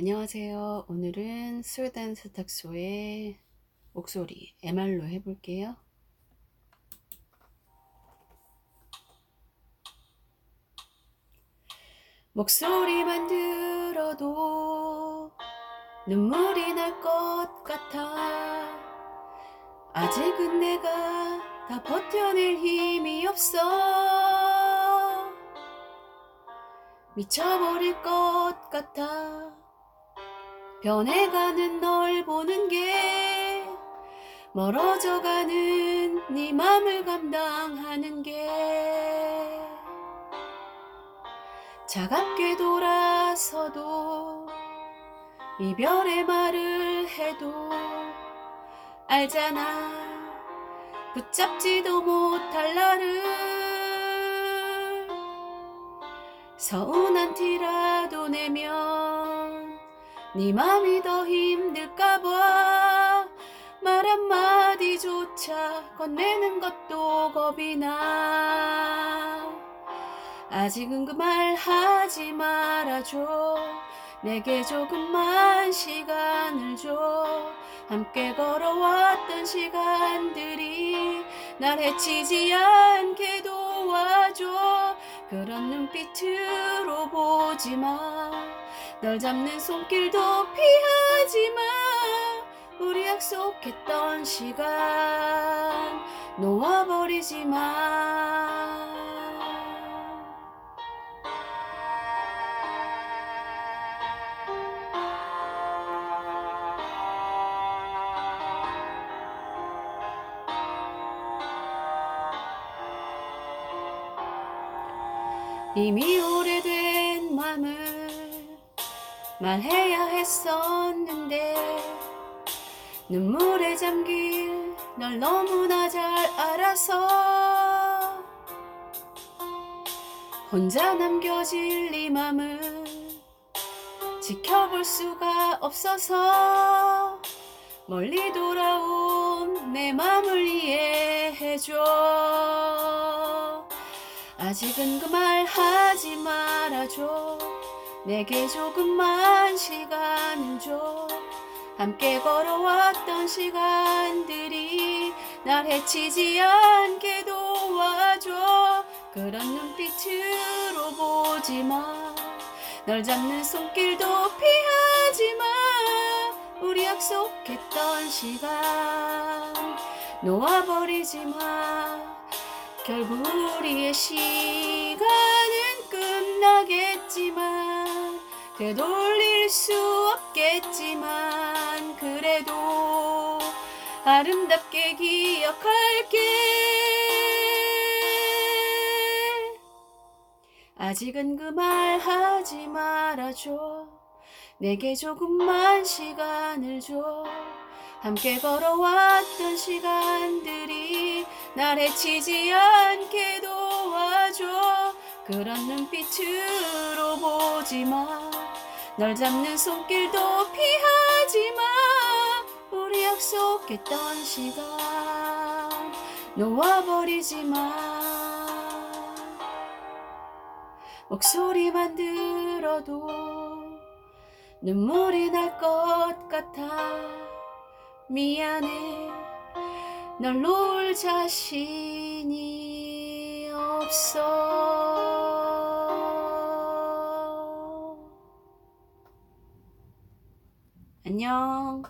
안녕하세요. 오늘은 스웨덴 세탁소의 목소리 MR로 해볼게요. 목소리만 들어도 눈물이 날 것 같아. 아직은 내가 다 버텨낼 힘이 없어. 미쳐버릴 것 같아. 변해가는 널 보는 게 멀어져가는 네 맘을 감당하는 게 차갑게 돌아서도 이별의 말을 해도 알잖아. 붙잡지도 못할 나를 서운한 티라도 내면 네 맘이 더 힘들까봐 말 한마디조차 건네는 것도 겁이 나. 아직은 그 말 하지 말아줘. 내게 조금만 시간을 줘. 함께 걸어왔던 시간들이 날 해치지 않게 도와줘 그런 눈빛으로 보지 마. 널 잡는 손길도 피하지 마. 우리 약속했던 시간 놓아버리지 마. 이미 오래된 맘을 말해야 했었는데 눈물에 잠길 널 너무나 잘 알아서 혼자 남겨질 네 맘을 지켜볼 수가 없어서 멀리 돌아온 내 맘을 이해해줘 아직은 그 말 하지 말아줘. 내게 조금만 시간을 줘. 함께 걸어왔던 시간들이 날 해치지 않게 도와줘. 그런 눈빛으로 보지 마널 잡는 손길도 피하지 마. 우리 약속했던 시간 놓아버리지 마 결국 우리의 시간은 끝나겠지만 되돌릴 수 없겠지만 그래도 아름답게 기억할게. 아직은 그 말 하지 말아줘. 내게 조금만 시간을 줘 함께 걸어왔던 시간들이 날 해치지 않게 도와줘. 그런 눈빛으로 보지 마 널 잡는 손길도 피하지 마. 우리 약속했던 시간 놓아버리지 마. 목소리만 들어도 눈물이 날 것 같아 미안해. 널 놓을 자신이 없어. 안녕